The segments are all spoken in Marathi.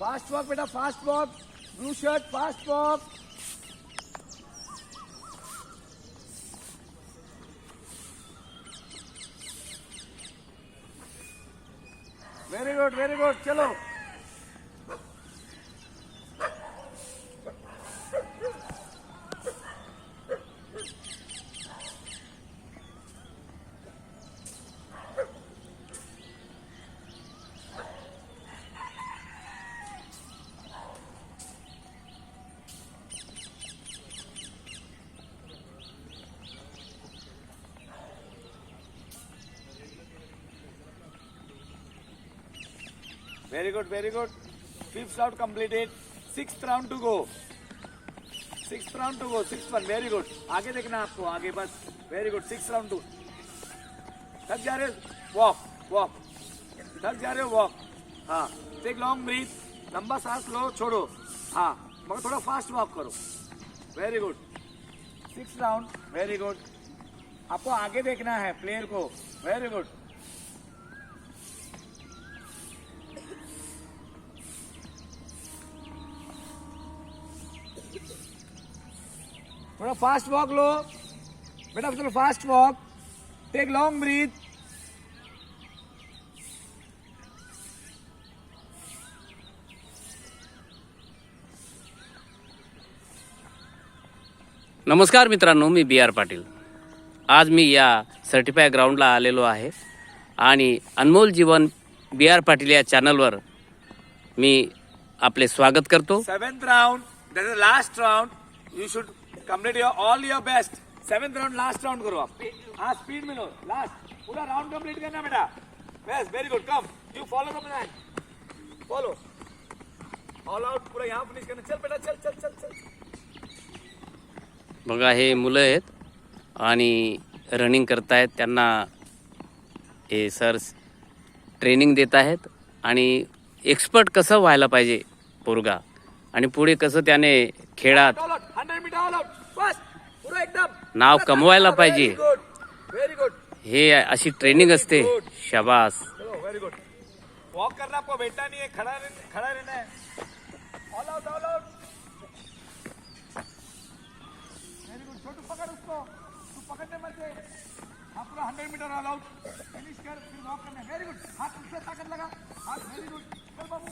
फास्ट वॉक बेटा fast walk blue shirt fast walk very good very good चलो। Very good very good fifth round completed six round to go six round to go six one very good आगे देखना आपको, आगे बस. Very good six round to थक जा रहे हो? वॉक वॉक थक जा रहे हो? वॉक हाँ. टेक लॉन्ग ब्रीथ लंबा सांस लो, छोड़ो. हाँ. मगर थोड़ा फास्ट वॉक करो. Very good six round very good आपको आगे देखना है प्लेयर को. वेरी गुड थोड़ा फास्ट वॉक लो। बेटा चलो fast walk take long breath नमस्कार मित्रांनो मी बी आर पाटील. आज मी या सर्टिफाय ग्राउंडला आलेलो आहे. आणि अनमोल जीवन बी आर पाटील या चॅनलवर मी आपले स्वागत करतो. That is last round you should complete your all your best seventh round last round करो आप. हाँ स्पीड में लो लास्ट पूरा राउंड कंप्लीट करना बेटा. Best very good come you follow the plan follow all out पूरा यहाँ फिनिश करना. चल बेटा चल चल चल चल. बघा हे मुलं आहेत आणि रनिंग करतायत. त्यांना हे सर ट्रेनिंग देत आहेत आणि एक्सपर्ट कसं व्हायला पाहिजे पोरगा? आणि पुढे कसं त्याने खेळात नाव कमवायला पाहिजे. हे अशी ट्रेनिंग असते. शाबास. वेरी गुड वॉक करना आपको बैठना नहीं है खड़ा रहना खड़ा रहना है. All out all out very good छोटू पकड़ उसको. तू पकड़ने मत दे. हाँ पूरा hundred metre all out finish कर फिर वॉक करना वेरी गुड हाथ पीछे ताकत लगा. हाथ वेरी गुड चल बाबू.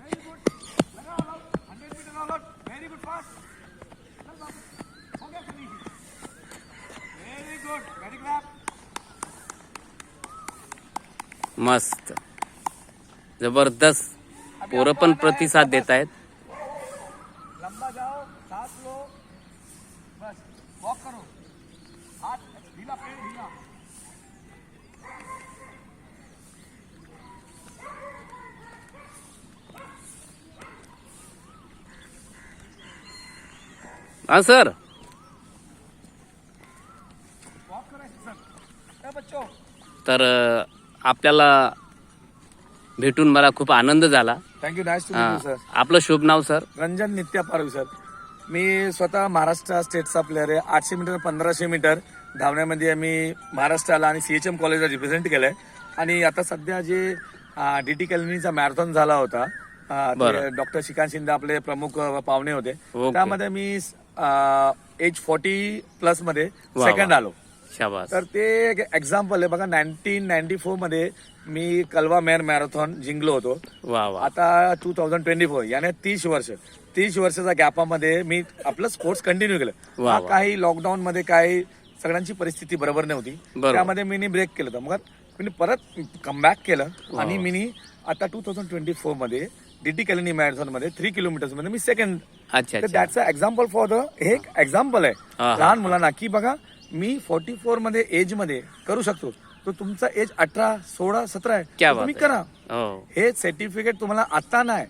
वेरी गुड लगा all out hundred metre all out very good fast चल बाबू. हो गया finish very good very clap मस्त. जबरदस्त. पोरं पण प्रतिसाद देत आहेत हा सर. तर आपल्याला भेटून मला खूप आनंद झाला. थँक्यू नाईस सर आपलं शुभ नाव सर रंजन नित्या पारवी सर मी स्वतः महाराष्ट्र स्टेटचा प्लेअर आहे. आठशे मीटर पंधराशे मीटर धावण्यामध्ये मी महाराष्ट्राला आणि सीएचएम कॉलेजला रिप्रेझेंट केलंय. आणि आता सध्या जे डी टी कॅलनीचा मॅरेथॉन झाला होता. डॉक्टर श्रीकांत शिंदे आपले प्रमुख पाहुणे होते. त्यामध्ये मी एज फोर्टी प्लसमध्ये. सेकंड आलो. शाबास. तर ते एक एक्झाम्पल आहे. बघा नाईन्टीन नाईन्टी फोरमध्ये मी कलवा मेर मॅरेथॉन जिंकलो होतो. वा वा. आता टू थाउजंड ट्वेंटी फोर याने तीस वर्ष. तीस वर्षाच्या गॅपामध्ये मी आपलं स्पोर्ट्स कंटिन्यू केलं. वा, हा वा. काही लॉकडाऊन मध्ये काही सगळ्यांची परिस्थिती बरोबर नव्हती. बरोबर. त्यामध्ये मी ब्रेक केलं होतं. मग मी परत कमबॅक केलं. आणि मी आता टू थाउजंड ट्वेंटी फोरमध्ये डीटी कॅलनी मॅरेथॉनमध्ये थ्री किलोमीटर्समध्ये मी सेकंड अच्छा तर अच्छा. That's a example for the हे एक एक्झाम्पल हा, आहे हा. लहान मुलांना. की बघा मी फोर्टी फोरमध्ये एजमध्ये करू शकतो. तर तुमचा एज अठरा सोळा सतरा आहे. तुम्ही. करा. हो. हे सर्टिफिकेट तुम्हाला आता नाही.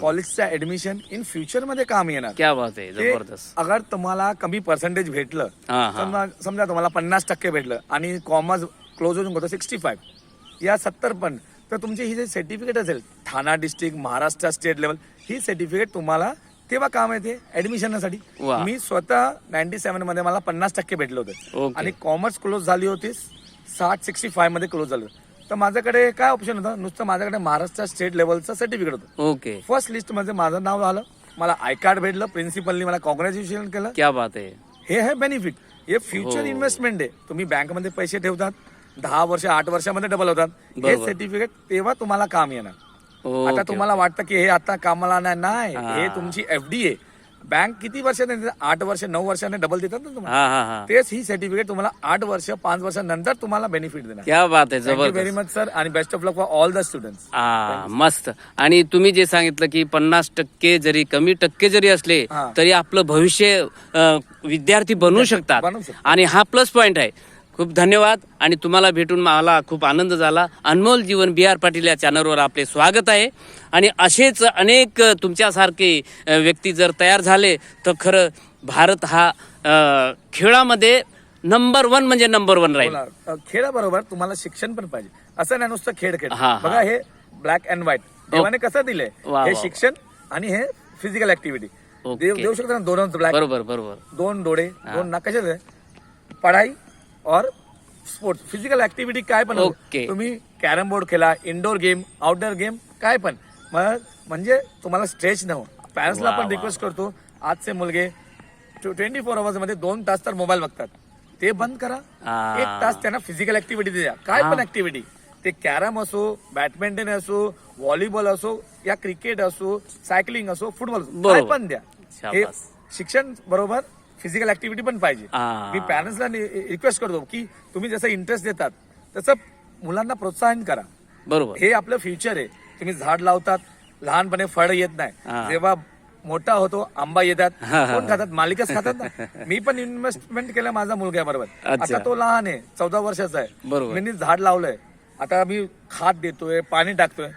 कॉलेजचं ऍडमिशन इन फ्युचरमध्ये काम येणार. क्या बात आहे. ते जबरदस्त. अगर तुम्हाला कमी पर्सेंटेज भेटलं समजा समजा तुम्हाला पन्नास टक्के भेटलं आणि कॉमर्स क्लोज होऊन होतं सिक्स्टी फाईव्ह या सत्तर पण. तर तुमची ही जे सर्टिफिकेट असेल Thane district Maharashtra state level ही सर्टिफिकेट तुम्हाला तेव्हा काम येते ऍडमिशनसाठी वा. मी स्वतः नाईन्टी सेव्हनमध्ये मला पन्नास टक्के भेटलं होतं. ओके. आणि कॉमर्स क्लोज झाली होती साठ सिक्स्टी फायमध्ये क्लोज झालं तर माझ्याकडे काय ऑप्शन होतं? नुसतं माझ्याकडे महाराष्ट्र स्टेट लेवलचं सर्टिफिकेट होतं. ओके. फर्स्ट लिस्टमध्ये माझं नाव आलं. मला आय कार्ड भेटलं प्रिन्सिपलनी मला कॉंग्रॅच्युलेशन केलं. क्या बात आहे. हे आहे बेनिफिट हे फ्युचर हो. इन्व्हेस्टमेंट आहे. तुम्ही बँकमध्ये पैसे ठेवतात दहा वर्ष आठ वर्षामध्ये डबल होतात. हे. सर्टिफिकेट तेव्हा तुम्हाला काम येणार. ओके आता तुम्हाला वाटतं की हे आता कामाला नाही नाही हा. हे तुमची एफडी आहे बँक किती वर्षाने? आठ वर्ष नऊ वर्षाने डबल देतात ना तुम्हाला? हा हा हा. तेच ही सर्टिफिकेट तुम्हाला आठ वर्ष पाच वर्षानंतर तुम्हाला बेनिफिट देणार. क्या बात आहे थँक्यू व्हेरी जबरदस्त. मच सर आणि best of luck for all the students हा मस्त. आणि तुम्ही जे सांगितलं की पन्नास टक्के जरी कमी टक्के जरी असले हा. तरी आपलं भविष्य विद्यार्थी बनवू शकतात. आणि हा प्लस पॉइंट आहे. खूप धन्यवाद आणि तुम्हाला भेटून मला खूप आनंद झाला. अनमोल जीवन बी आर पाटील या चॅनलवर आपले स्वागत आहे. आणि असेच अनेक तुमच्यासारखे व्यक्ती जर तयार झाले तर खरं भारत हा खेळामध्ये नंबर वन म्हणजे नंबर वन राहील. खेळाबरोबर तुम्हाला शिक्षण पण पाहिजे. असं नाही नुसतं खेळ खेळ. बघा हे ब्लॅक अँड व्हाईट देवाने कसं दिलंय? वा, हे. शिक्षण आणि हे फिजिकल ऍक्टिव्हिटी देऊ शकतो ना दोनच ब्लॅक बरोबर बरोबर. दोन डोळे दोन नाक कशाचे पढाई और स्पोर्ट्स फिजिकल ऍक्टिव्हिटी काय पण. ओके. तुम्ही कॅरम बोर्ड खेळा इंडोर गेम आउटडोर गेम काय पण मग म्हणजे तुम्हाला स्ट्रेच न हो पॅरेंट्सला वा, पण वा, रिक्वेस्ट करतो आजचे मुलगे ट्वेंटी फोर आवर्समध्ये दोन तास तर मोबाईल बघतात ते बंद करा आ. एक तास त्यांना फिजिकल ऍक्टिव्हिटी द्या काय. पण ऍक्टिव्हिटी ते कॅरम असो बॅडमिंटन असो व्हॉलीबॉल असो या क्रिकेट असो सायकलिंग असो फुटबॉल असो काय बरोबर. पण द्या हे शाबास. शिक्षण बरोबर फिजिकल ऍक्टिव्हिटी पण पाहिजे. मी पॅरेंट्सला रिक्वेस्ट करतो की तुम्ही जसं इंटरेस्ट देतात तसं मुलांना प्रोत्साहन करा. बरोबर. हे आपलं फ्युचर आहे. तुम्ही झाड लावतात लहानपणे फळ येत. नाही. जेव्हा मोठा होतो आंबा येतात. कोण खातात? मालिकच खातात ना. मी पण इन्व्हेस्टमेंट केलं माझ्या मुलग्याबरोबर. अच्छा. आता तो लहान आहे चौदा वर्षाचा आहे. बरोबर. मी झाड लावलंय. आता मी खात देतोय पाणी टाकतोय.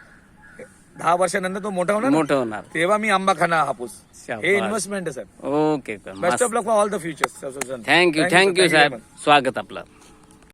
दहा वर्षानंतर तो मोठा होणार. मोठं होणार. तेव्हा मी आंबा खाणार हापूस शाबास. हे इन्व्हेस्टमेंट आहे sir okay best of luck for all the futures thank you thank you साहेब. स्वागत आपलं.